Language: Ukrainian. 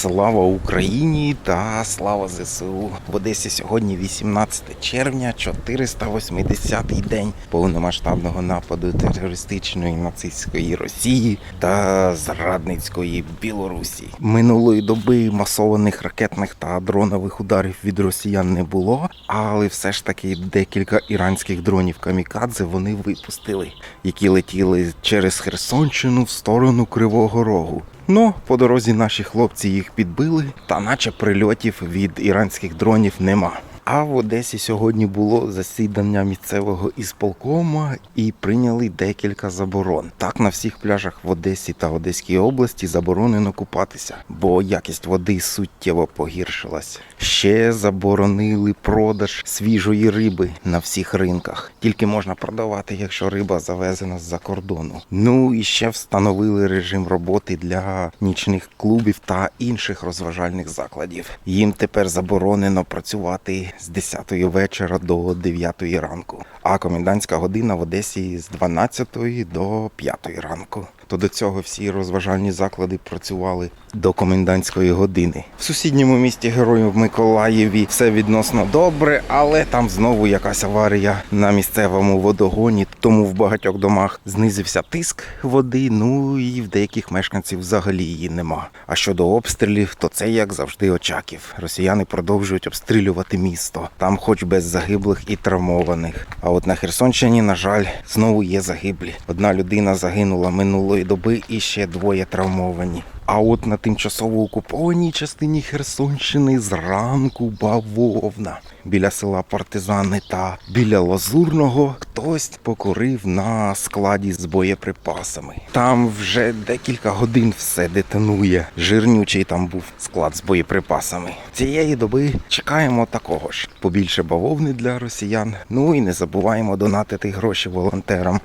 Слава Україні та слава ЗСУ. В Одесі сьогодні 18 червня, 480-й день повномасштабного нападу терористичної нацистської Росії та зрадницької Білорусі. Минулої доби масованих ракетних та дронових ударів від росіян не було, але все ж таки декілька іранських дронів камікадзе вони випустили, які летіли через Херсонщину в сторону Кривого Рогу. Ну, по дорозі наші хлопці їх підбили, та наче прильотів від іранських дронів нема. А в Одесі сьогодні було засідання місцевого ісполкома і прийняли декілька заборон. Так на всіх пляжах в Одесі та Одеській області заборонено купатися, бо якість води суттєво погіршилась. Ще заборонили продаж свіжої риби на всіх ринках. Тільки можна продавати, якщо риба завезена з-за кордону. Ну і ще встановили режим роботи для нічних клубів та інших розважальних закладів. Їм тепер заборонено працювати з 10 вечора до 9 ранку, а комендантська година в Одесі з 12 до 5 ранку. То до цього всі розважальні заклади працювали до комендантської години. В сусідньому місті Героїв Миколаєві все відносно добре, але там знову якась аварія на місцевому водогоні. Тому в багатьох домах знизився тиск води. Ну і в деяких мешканців взагалі її нема. А щодо обстрілів, то це як завжди очаків. Росіяни продовжують обстрілювати місто. Там, хоч без загиблих і травмованих. А от на Херсонщині, на жаль, знову є загиблі. Одна людина загинула минулої доби і ще двоє травмовані. А от на тимчасово окупованій частині Херсонщини зранку бавовна. Біля села Партизани та біля Лазурного хтось покурив на складі з боєприпасами. Там вже декілька годин все детонує. Жирнючий там був склад з боєприпасами. Цієї доби чекаємо такого ж. Побільше бавовни для росіян. Ну і не забуваємо донатити гроші волонтерам.